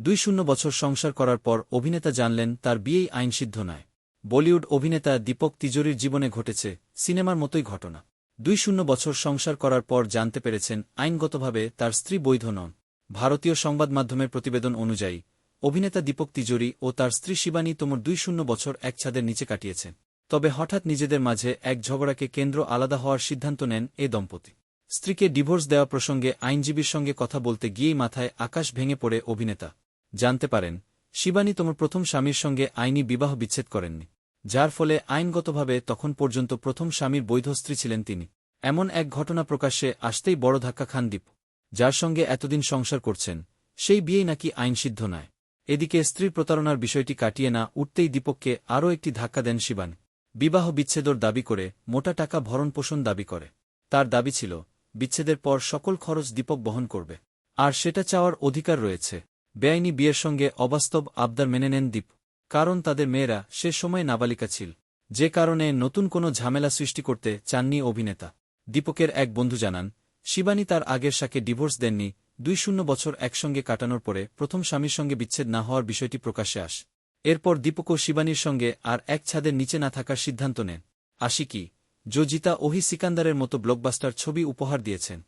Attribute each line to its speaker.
Speaker 1: দুই শূন্য বছর সংসার করার পর অভিনেতা জানলেন তার বিয়েই আইনসিদ্ধ নয়। বলিউড অভিনেতা দীপক তিজোরির জীবনে ঘটেছে সিনেমার মতোই ঘটনা। দুই শূন্য বছর সংসার করার পর জানতে পেরেছেন আইনগতভাবে তার স্ত্রী বৈধ নন। ভারতীয় সংবাদ মাধ্যমের প্রতিবেদন অনুযায়ী, অভিনেতা দীপক তিজোরি ও তার স্ত্রী শিবানী তোমর দুই শূন্য বছর এক ছাদের নিচে কাটিয়েছেন। তবে হঠাৎ নিজেদের মাঝে এক ঝগড়াকে কেন্দ্র আলাদা হওয়ার সিদ্ধান্ত নেন এ দম্পতি। স্ত্রীকে ডিভোর্স দেওয়া প্রসঙ্গে আইনজীবীর সঙ্গে কথা বলতে গিয়েই মাথায় আকাশ ভেঙে পড়ে অভিনেতা। জানতে পারেন, শিবানী তোমার প্রথম স্বামীর সঙ্গে আইনি বিবাহ বিচ্ছেদ করেননি, যার ফলে আইনগতভাবে তখন পর্যন্ত প্রথম স্বামীর বৈধ স্ত্রী ছিলেন তিনি। এমন এক ঘটনা প্রকাশ্যে আসতেই বড় ধাক্কা খান দীপ, যার সঙ্গে এতদিন সংসার করছেন, সেই বিয়েই নাকি আইনসিদ্ধ নয়। এদিকে স্ত্রীর প্রতারণার বিষয়টি কাটিয়ে না উঠতেই দীপককে আরও একটি ধাক্কা দেন শিবানী। বিবাহ বিচ্ছেদর দাবি করে মোটা টাকা ভরণপোষণ দাবি করে। তার দাবি ছিল, বিচ্ছেদের পর সকল খরচ দীপক বহন করবে, আর সেটা চাওয়ার অধিকার রয়েছে। বেআইনি বিয়ের সঙ্গে অবাস্তব আবদার মেনে নেন দীপ। কারণ তাদের মেয়েরা সে সময় নাবালিকা ছিল। যে কারণে নতুন কোনো ঝামেলা সৃষ্টি করতে চাননি অভিনেতা। দীপকের এক বন্ধু জানান, শিবানী তার আগের সাকে ডিভোর্স দেননি, দুই শূন্য বছর একসঙ্গে কাটানোর পরে প্রথম স্বামীর সঙ্গে বিচ্ছেদ না হওয়ার বিষয়টি প্রকাশ্যে আস। এরপর দীপকও শিবানীর সঙ্গে আর এক ছাদের নিচে না থাকার সিদ্ধান্ত নেন। আশিকি জো জিতা ওহি সিকান্দারের মতো ব্লকবাস্টার ছবি উপহার দিয়েছেন।